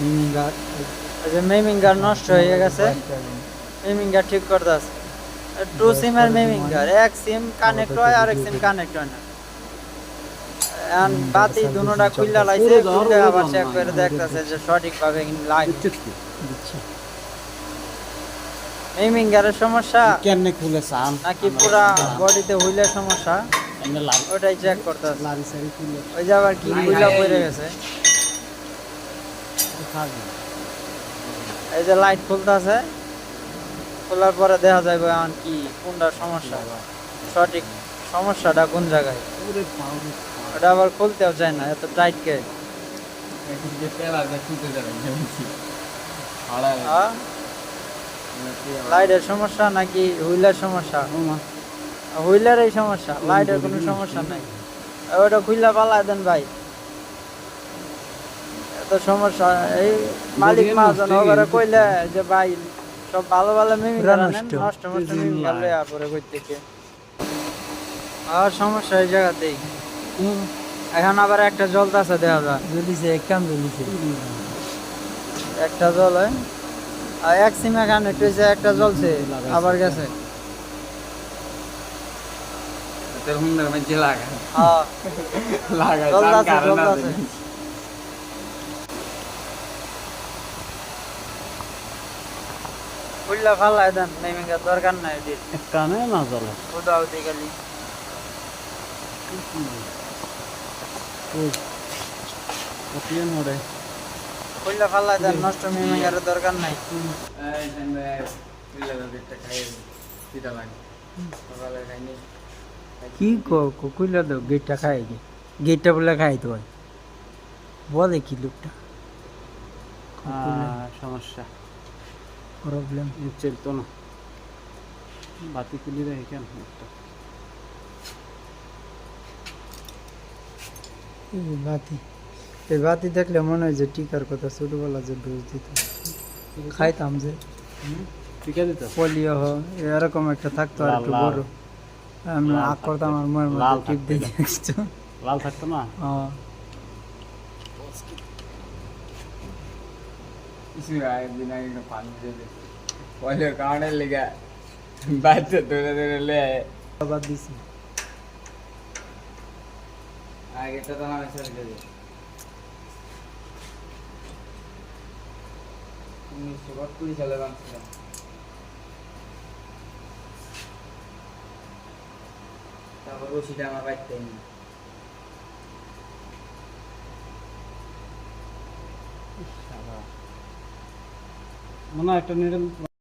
মিমিঙ্গার যে মেমিঙ্গার নষ্ট হয়ে গেছে। মেমিঙ্গার ঠিক করতেছে টু সিম আর মেমিঙ্গার এক সিম কানেক্ট হয় আর এক সিম কানেক্ট হয় না। এখন বাতি দুনোটা খুললা লাইছে খুললে আবার চেক করে দেখতেছে যে সঠিকভাবে লাগে মেমিঙ্গারের সমস্যা কেমনে খুলে চান? নাকি পুরা বডিতে হুইলের সমস্যা? ওটাই চেক করতেছে লারি সারি খুলে। ওই যে আবার কি খুললা পড়ে গেছে। এই যে লাইট খুলতেছে খোলার পরে দেখা যাবে এখন কি কোনটা সমস্যা। সঠিক সমস্যাটা কোন জায়গায়? ওটা আবার খুলতেও চায় না এত টাইট কে? হাড়ায় হ্যাঁ? লাইটের সমস্যা নাকি হুইলের সমস্যা? হুইলের এই সমস্যা লাইটের কোনো সমস্যা নাই। ওটা খুললা পালায় দেন ভাই। এত সমস্যা এই মালিক বডিয়ে মাহাজন নষ্ট ওখানে গেছে। কইলে যে ভাই সব ভালো ভালো মিমি নষ্ট নষ্ট। নষ্ট নষ্ট এই মিমি যে পরে কই থেকে আর সমস্যা এই জায়গাতেই। এখন আবার একটা জলতাছে দেখা যায় জ্বলিছে একদম জ্বলিছে। একটা জল হয় আর এক সিমে কানেক্ট হয়েছে একটা জ্বলছে আবার গেছে। তেল হুন্ডার মধ্যে লাগা। হ্যাঁ। লাগায় জলতাছে তার কারণ আছে। খুললা ফালাই দেন নেমিঙ্গার দরকার নাই এটির একটানে না জ্বলে? উদাও দিয়ে গেলি ওই কপিয়ে নড়ে। খুললা ফালাই দেন নষ্ট নেমিঙ্গারের দরকার নাই। এই দিতে লাগে সকালে খাইনি। কি খুললা দাও গেটটা খাই কি গেটটা বলে খাই তো বলে কি লোকটা? সমস্যা। প্রবলেম চলতো না বাতি খুলি রেখে কেন একটা বাতি এই বাতি দেখলে মনে হয় যে টিকার কথা ছোটবেলা যে ডোজ দিত খাইতাম যে ঠিক আছে তো পোলিও হ এরকম একটা থাকতো আর একটু। বড় আমি আগ করতাম আর ময়ের লাল মধ্যে টিপ থাকতো দিয়ে না। লাল থাকতো না হ্যাঁ কিছু একদিন আগে পানি দিয়ে পয়লা কারণে লেগে বাচ্চা ধরে ধরে লে বাদ দিছি তো আমি ছেড়ে দিয়ে উনিশশো বাহাত্তর সালে বানছিলাম তারপর রশিটা আমার বাড়িতে মনে একটা নিডল